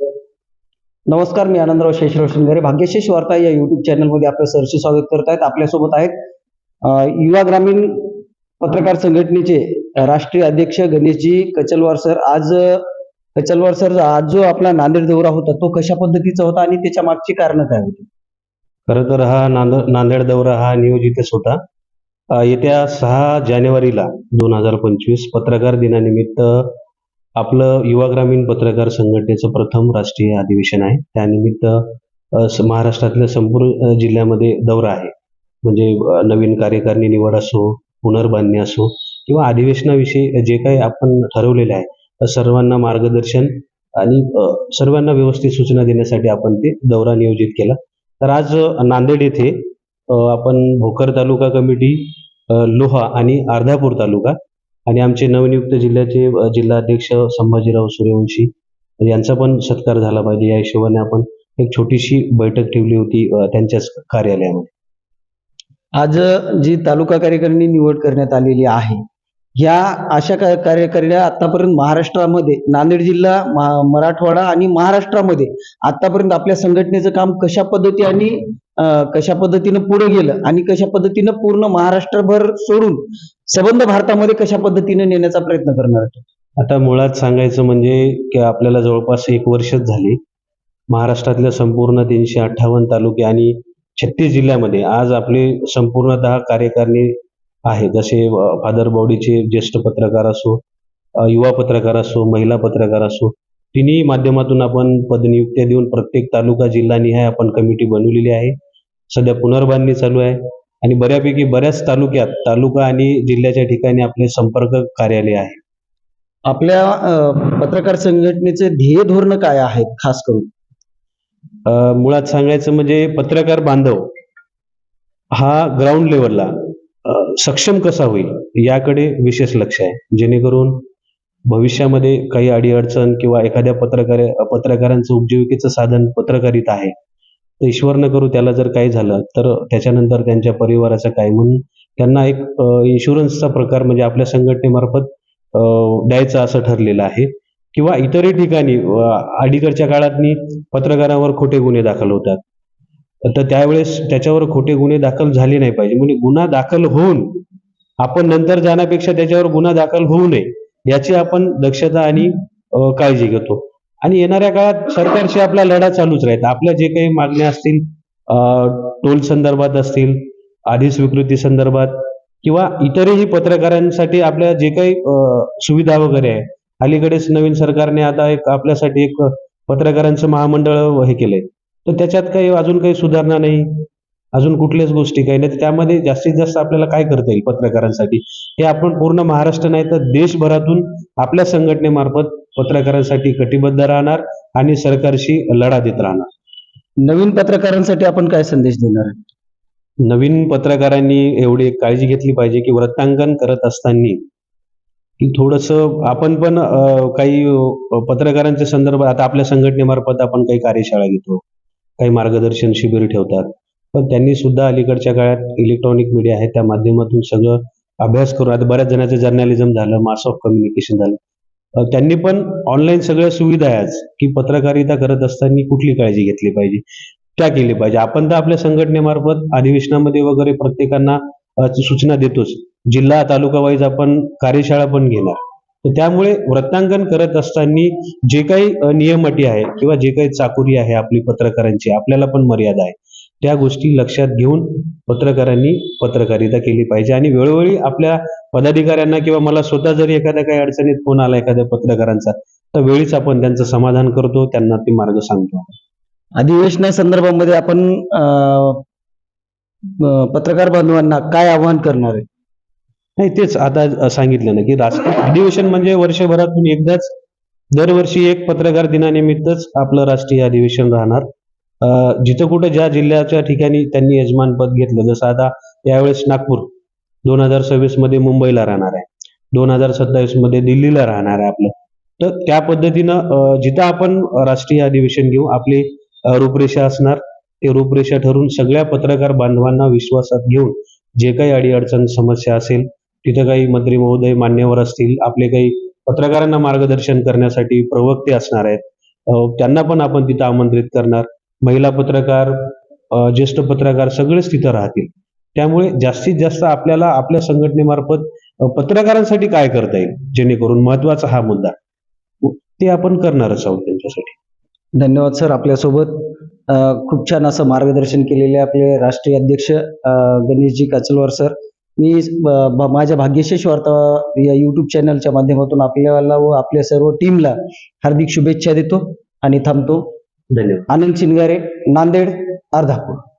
नमस्कार मी आनंदराव शेषराव शिंगारे भाग्यशेष वार्ता या युट्यूब चॅनलमध्ये आपलं सरचे स्वागत करत आहेत आपल्यासोबत आहेत युवा ग्रामीण पत्रकार संघटनेचे राष्ट्रीय अध्यक्ष गणेशजी कचलवार सर. आज कचलवार सर आज जो आपला नांदेड दौरा होता तो कशा पद्धतीचा होता आणि त्याच्या मागची कारण काय होती? खरं तर हा नांद नांदेड दौरा हा नियोजितच होता. येत्या सहा जानेवारीला दोन हजार पंचवीस पत्रकार दिनानिमित्त आपलं युवा ग्रामीण पत्रकार संघटनेचं प्रथम राष्ट्रीय अधिवेशन आहे. त्यानिमित्त महाराष्ट्रातल्या संपूर्ण जिल्ह्यामध्ये दौरा आहे. म्हणजे नवीन कार्यकारिणी निवड असो पुनर्बांधणी असो किंवा अधिवेशनाविषयी जे काही आपण ठरवलेलं आहे सर्वांना मार्गदर्शन आणि सर्वांना व्यवस्थित सूचना देण्यासाठी आपण ते दौरा नियोजित केला. तर आज नांदेड येथे आपण भोकर तालुका कमिटी लोहा आणि अर्धापूर तालुका आणि आमचे नवनियुक्त जिल्ह्याचे जिल्हाध्यक्ष संभाजीराव सूर्यवंशी यांचा पण सत्कार झाला पाहिजे. या हिशोबाने आपण एक छोटीशी बैठक ठेवली होती त्यांच्याच कार्यालयामध्ये. आज जी तालुका कार्यकारिणी निवड करण्यात आलेली आहे या अशा कार्यकारिण्या आतापर्यंत महाराष्ट्रामध्ये नांदेड जिल्हा मराठवाडा आणि महाराष्ट्रामध्ये आतापर्यंत आपल्या संघटनेचं काम कशा पद्धती आणि कशा पद्धतीनं पुढे गेलं आणि कशा पद्धतीनं पूर्ण महाराष्ट्रभर सोडून संबंध भारतामध्ये कशा पद्धतीने नेण्याचा प्रयत्न करणार आहे आता मुळात सांगायचं म्हणजे की आपल्याला जवळपास एक वर्षच झाली. महाराष्ट्रातल्या संपूर्ण तीनशे अठ्ठावन्न तालुके आणि छत्तीस जिल्ह्यामध्ये आज आपले संपूर्णतः कार्यकारिणी आहे जसे फादर बॉडीचे ज्येष्ठ पत्रकार असो युवा पत्रकार असो महिला पत्रकार असो तिन्ही माध्यमातून आपण पदनियुक्त्या देऊन प्रत्येक तालुका जिल्हानिहाय आपण कमिटी बनवलेली आहे. सध्या पुनर्बांधणी चालू आहे. आणि बऱ्यापैकी बऱ्याच तालुक्यात तालुका आणि जिल्ह्याच्या ठिकाणी आपले संपर्क कार्यालय आहे. आपल्या पत्रकार संघटनेचे ध्येय धोरण काय आहेत खास करून? मुळात सांगायचं म्हणजे पत्रकार बांधव हा ग्राउंड लेवलला सक्षम कसा होईल याकडे विशेष लक्ष आहे. जेणेकरून भविष्यामध्ये काही अडीअडचण किंवा एखाद्या पत्रकार पत्रकारांचं उपजीविकेचं साधन पत्रकारिता आहे तर ईश्वर न करू त्याला जर काही झालं तर त्याच्यानंतर त्यांच्या परिवाराचं काय? म्हणून त्यांना एक इन्शुरन्सचा प्रकार म्हणजे आपल्या संघटनेमार्फत द्यायचा असं ठरलेलं आहे. किंवा इतरही ठिकाणी अलीकडच्या काळातनी पत्रकारांवर खोटे गुन्हे दाखल होतात. तर त्यावेळेस त्याच्यावर खोटे गुन्हे दाखल झाले नाही पाहिजे. म्हणजे गुन्हा दाखल होऊन आपण नंतर जाण्यापेक्षा त्याच्यावर गुन्हा दाखल होऊ नये याची आपण दक्षता आणि काळजी घेतो. आणि येणाऱ्या काळात सरकारशी आपला लढा चालूच राहील. आपल्या जे काही मागण्या असतील टोल संदर्भात असतील आधी स्वीकृती संदर्भात किंवा इतरही पत्रकारांसाठी आपल्या जे काही सुविधा वगैरे आहे अलीकडेच नवीन सरकारने आता एक आपल्यासाठी एक पत्रकारांचं महामंडळ हे केलंय. तर त्याच्यात काही अजून काही सुधारणा नाही. अजून कुठल्याच गोष्टी काही नाही. त्यामध्ये जास्तीत जास्त आपल्याला काय करता येईल पत्रकारांसाठी? हे आपण पूर्ण महाराष्ट्र नाही तर देशभरातून आपल्या संघटनेमार्फत पत्रकारांसाठी कटिबद्ध राहणार आणि सरकारशी लढा देत राहणार. नवीन पत्रकारांसाठी आपण काय संदेश देणार आहे? नवीन पत्रकारांनी एवढी काळजी घेतली पाहिजे की वृत्तांकन करत असताना की थोडस आपण पण काही पत्रकारांच्या संदर्भात आता आपल्या संघटनेमार्फत आपण काही कार्यशाळा घेतो काही मार्गदर्शन शिबिर ठेवतात. पण त्यांनी सुद्धा अलीकडच्या काळात इलेक्ट्रॉनिक मीडिया आहे त्या माध्यमातून सगळं अभ्यास करून आता बऱ्याच जणांचं जर्नलिझम झालं मास ऑफ कम्युनिकेशन झालं. त्यांनी पण ऑनलाईन सगळ्या सुविधा आहेत की पत्रकारिता करत असताना कुठली काळजी घेतली पाहिजे? त्या केली पाहिजे. आपण तर आपल्या संघटनेमार्फत अधिवेशनामध्ये वगैरे प्रत्येकांना सूचना देतोच. जिल्हा तालुका वाईज आपण कार्यशाळा पण घेणार. तर त्यामुळे वृत्तांकन करत असताना जे काही नियम अटी आहे किंवा जे काही चाकुरी आहे आपली पत्रकारांची आपल्याला पण मर्यादा आहे. त्या गोष्टी लक्षात घेऊन पत्रकारांनी पत्रकारिता केली पाहिजे. आणि वेळोवेळी आपल्या पदाधिकाऱ्यांना किंवा मला स्वतः जरी एखाद्या काही अडचणीत फोन आला एखाद्या पत्रकारांचा तर वेळीच आपण त्यांचं समाधान करतो त्यांना ते मार्ग सांगतो. अधिवेशना संदर्भामध्ये आपण पत्रकार बांधवांना काय आवाहन करणार आहे? नाही तेच आता सांगितलं ना की राष्ट्रीय अधिवेशन म्हणजे वर्षभरातून एकदाच दरवर्षी एक पत्रकार दिनानिमित्तच आपलं राष्ट्रीय अधिवेशन राहणार. जिथं कुठं ज्या जिल्ह्याच्या ठिकाणी त्यांनी यजमानपद घेतलं जसं आता यावेळेस नागपूर दोन हजार सव्वीसमध्ये मुंबईला राहणार आहे दोन हजार सत्तावीसमध्ये दिल्लीला राहणार आहे आपलं. तर त्या पद्धतीनं जिथं आपण राष्ट्रीय अधिवेशन घेऊ आपली रूपरेषा असणार. ते रूपरेषा ठरून सगळ्या पत्रकार बांधवांना विश्वासात घेऊन जे काही अडीअडचण समस्या असेल तिथं काही मंत्री महोदय मान्यवर असतील आपले काही पत्रकारांना मार्गदर्शन करण्यासाठी प्रवक्ते असणार आहेत त्यांना पण आपण तिथं आमंत्रित करणार. महिला पत्रकार ज्येष्ठ पत्रकार सगळेच तिथं राहतील. त्यामुळे जास्तीत जास्त आपल्याला आपल्या संघटनेमार्फत पत्रकारांसाठी काय करता येईल? जेणेकरून महत्त्वाचा हा मुद्दा. ते आपण करणारच आहोत त्यांच्यासाठी. धन्यवाद सर आपल्यासोबत. खूप छान असं मार्गदर्शन केलेले आपले राष्ट्रीय अध्यक्ष गणेशजी काचलवार सर. मी माझ्या भाग्यशेष वार्ता या युट्यूब चॅनलच्या माध्यमातून आपल्याला व आपल्या सर्व टीमला हार्दिक शुभेच्छा देतो आणि थांबतो. धन्यवाद. आनंद चिनगारे नांदेड अर्धापूर.